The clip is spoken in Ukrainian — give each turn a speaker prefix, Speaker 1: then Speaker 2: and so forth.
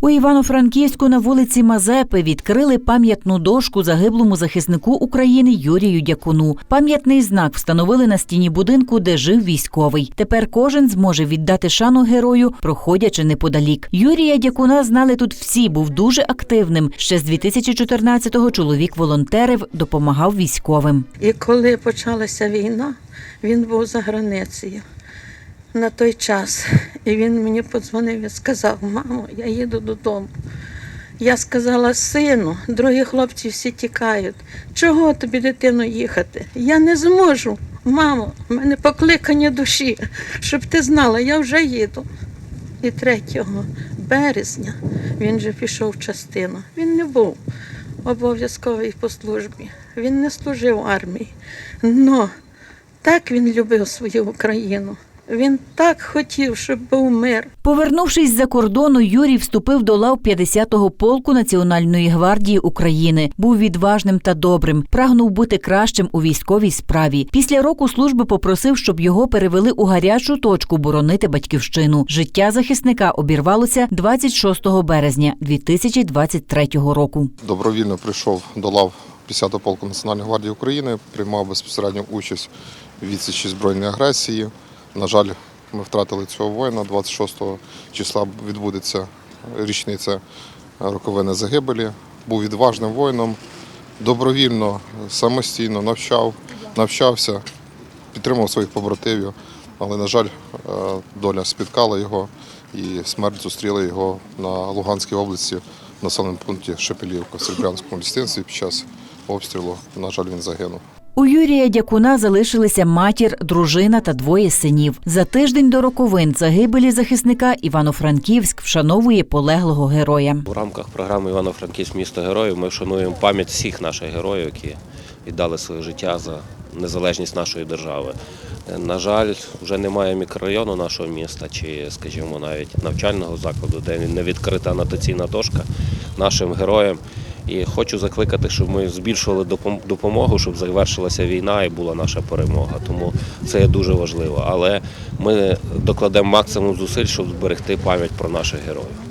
Speaker 1: У Івано-Франківську на вулиці Мазепи відкрили пам'ятну дошку загиблому захиснику України Юрію Дякуну. Пам'ятний знак встановили на стіні будинку, де жив військовий. Тепер кожен зможе віддати шану герою, проходячи неподалік. Юрія Дякуна знали тут всі, був дуже активним. Ще з 2014-го чоловік волонтерив, допомагав військовим.
Speaker 2: І коли почалася війна, він був за границею на той час. І він мені подзвонив і сказав: мамо, я їду додому. Я сказала, сину, другі хлопці всі тікають. Чого тобі, дитино, їхати? Я не зможу. Мамо, в мене покликання душі, щоб ти знала, я вже їду. І 3 березня він же пішов в частину. Він не був обов'язковий по службі. Він не служив армії. Но так він любив свою Україну. Він так хотів, щоб був мир.
Speaker 1: Повернувшись з-за кордону, Юрій вступив до лав 50-го полку Національної гвардії України. Був відважним та добрим, прагнув бути кращим у військовій справі. Після року служби попросив, щоб його перевели у гарячу точку боронити батьківщину. Життя захисника обірвалося 26 березня 2023 року.
Speaker 3: Добровільно прийшов до лав 50-го полку Національної гвардії України, приймав безпосередню участь в відсічі збройної агресії. На жаль, ми втратили цього воїна. 26 числа відбудеться річниця роковини загибелі. Був відважним воїном, добровільно, самостійно навчав, навчався, підтримував своїх побратимів. Але, на жаль, е, доля спіткала його і смерть зустріла його на Луганській області в населеному пункті Шепелівка в Серебрянському лістинстві під час обстрілу. На жаль, він загинув.
Speaker 1: У Юрія Дякуна залишилися матір, дружина та двоє синів. За тиждень до роковин загибелі захисника Івано-Франківськ вшановує полеглого героя.
Speaker 4: В рамках програми Івано-Франківськ місто героїв ми вшануємо пам'ять всіх наших героїв, які віддали своє життя за незалежність нашої держави. На жаль, вже немає мікрорайону нашого міста чи, скажімо, навіть навчального закладу, де не відкрита анотаційна дошка нашим героям. І хочу закликати, щоб ми збільшували допомогу, щоб завершилася війна і була наша перемога. Тому це є дуже важливо. Але ми докладемо максимум зусиль, щоб зберегти пам'ять про наших героїв.